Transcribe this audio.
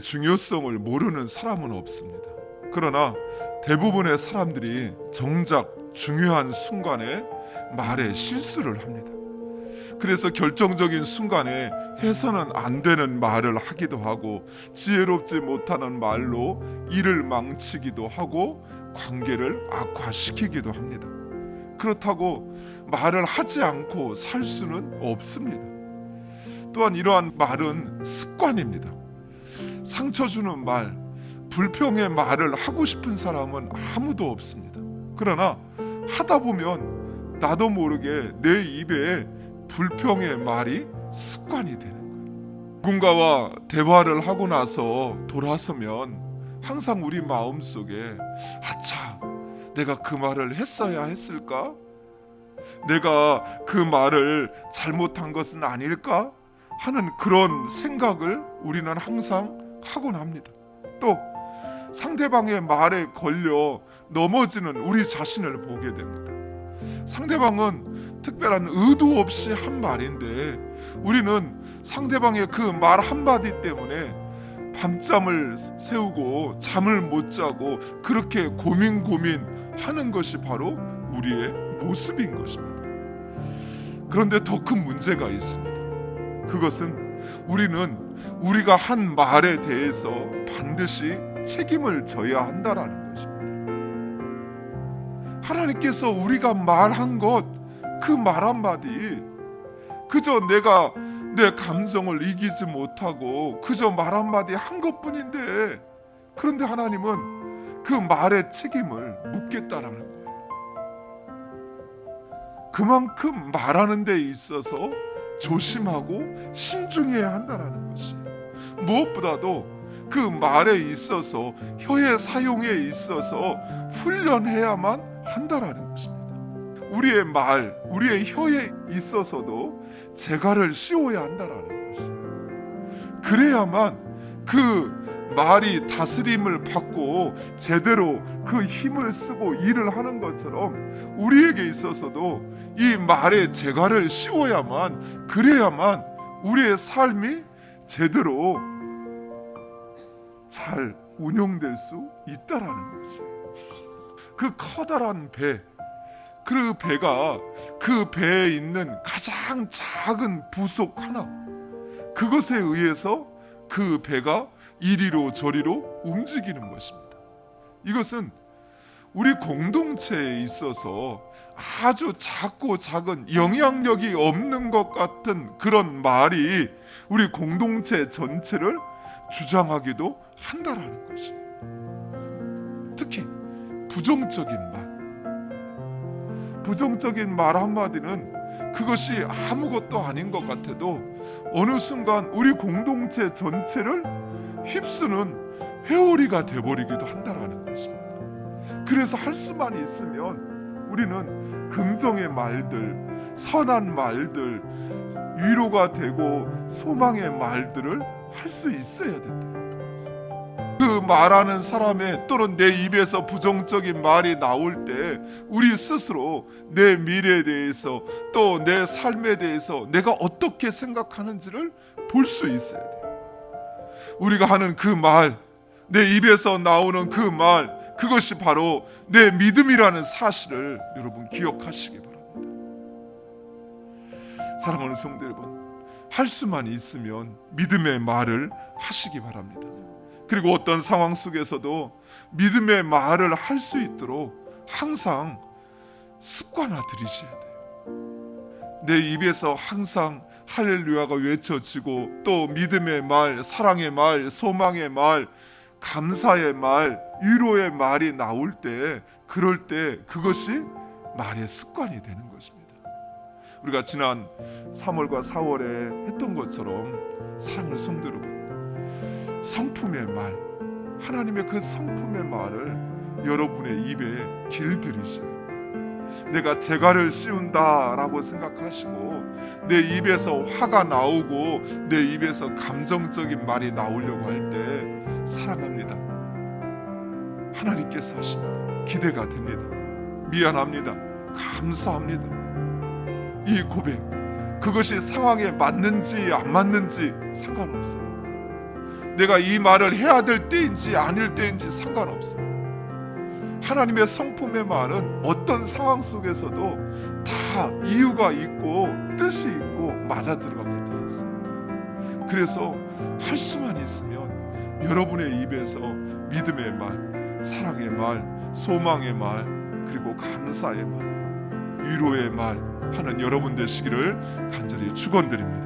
중요성을 모르는 사람은 없습니다. 그러나 대부분의 사람들이 정작 중요한 순간에 말에 실수를 합니다. 그래서 결정적인 순간에 해서는 안 되는 말을 하기도 하고 지혜롭지 못하는 말로 일을 망치기도 하고 관계를 악화시키기도 합니다. 그렇다고 말을 하지 않고 살 수는 없습니다. 또한 이러한 말은 습관입니다. 상처 주는 말, 불평의 말을 하고 싶은 사람은 아무도 없습니다. 그러나 하다 보면 나도 모르게 내 입에 불평의 말이 습관이 되는 거예요. 누군가와 대화를 하고 나서 돌아서면 항상 우리 마음 속에 아차, 내가 그 말을 했어야 했을까? 내가 그 말을 잘못한 것은 아닐까? 하는 그런 생각을 우리는 항상 하곤 합니다. 또 상대방의 말에 걸려 넘어지는 우리 자신을 보게 됩니다. 상대방은 특별한 의도 없이 한 말인데 우리는 상대방의 그 말 한마디 때문에 밤잠을 세우고 잠을 못 자고 그렇게 고민 고민 하는 것이 바로 우리의 모습인 것입니다. 그런데 더 큰 문제가 있습니다. 그것은 우리는 우리가 한 말에 대해서 반드시 책임을 져야 한다라는 것입니다. 하나님께서 우리가 말한 것, 그 말 한마디, 그저 내가 내 감정을 이기지 못하고 그저 말 한마디 한 것뿐인데, 그런데 하나님은 그 말의 책임을 묻겠다라는 거예요. 그만큼 말하는 데 있어서 조심하고 신중해야 한다라는 것이 무엇보다도 그 말에 있어서 혀의 사용에 있어서 훈련해야만 한다라는 것입니다. 우리의 말, 우리의 혀에 있어서도 재갈을 씌워야 한다라는 것이에요. 그래야만 그 말이 다스림을 받고 제대로 그 힘을 쓰고 일을 하는 것처럼 우리에게 있어서도 이 말에 재갈을 씌워야만 그래야만 우리의 삶이 제대로 잘 운영될 수 있다라는 거지. 그 커다란 배, 그 배가 그 배에 있는 가장 작은 부속 하나, 그것에 의해서 그 배가 이리로 저리로 움직이는 것입니다. 이것은 우리 공동체에 있어서 아주 작고 작은 영향력이 없는 것 같은 그런 말이 우리 공동체 전체를 주장하기도 한다라는 것이. 특히 부정적인 말. 부정적인 말 한마디는 그것이 아무것도 아닌 것 같아도 어느 순간 우리 공동체 전체를 휩쓰는 회오리가 돼버리기도 한다라는 것입니다. 그래서 할 수만 있으면 우리는 긍정의 말들, 선한 말들, 위로가 되고 소망의 말들을 할 수 있어야 된다. 그 말하는 사람의 또는 내 입에서 부정적인 말이 나올 때 우리 스스로 내 미래에 대해서 또 내 삶에 대해서 내가 어떻게 생각하는지를 볼 수 있어야 돼. 우리가 하는 그 말, 내 입에서 나오는 그 말, 그것이 바로 내 믿음이라는 사실을 여러분 기억하시기 바랍니다. 사랑하는 성도 여러분, 할 수만 있으면 믿음의 말을 하시기 바랍니다. 그리고 어떤 상황 속에서도 믿음의 말을 할 수 있도록 항상 습관화 들이셔야 돼요. 내 입에서 항상 할렐루야가 외쳐지고 또 믿음의 말, 사랑의 말, 소망의 말, 감사의 말, 위로의 말이 나올 때 그럴 때 그것이 말의 습관이 되는 것입니다. 우리가 지난 3월과 4월에 했던 것처럼 사랑하는 성도 여러분 성품의 말 하나님의 그 성품의 말을 여러분의 입에 길들이셔요. 내가 재갈을 씌운다라고 생각하시고 내 입에서 화가 나오고 내 입에서 감정적인 말이 나오려고 할 때 사랑합니다. 하나님께서 하십니다. 기대가 됩니다. 미안합니다. 감사합니다. 이 고백 그것이 상황에 맞는지 안 맞는지 상관없어요. 내가 이 말을 해야 될 때인지 아닐 때인지 상관없어요. 하나님의 성품의 말은 어떤 상황 속에서도 다 이유가 있고 뜻이 있고 맞아 들어가게 되어 있어요. 그래서 할 수만 있으면 여러분의 입에서 믿음의 말, 사랑의 말, 소망의 말, 그리고 감사의 말, 위로의 말 하는 여러분 되시기를 간절히 축원드립니다.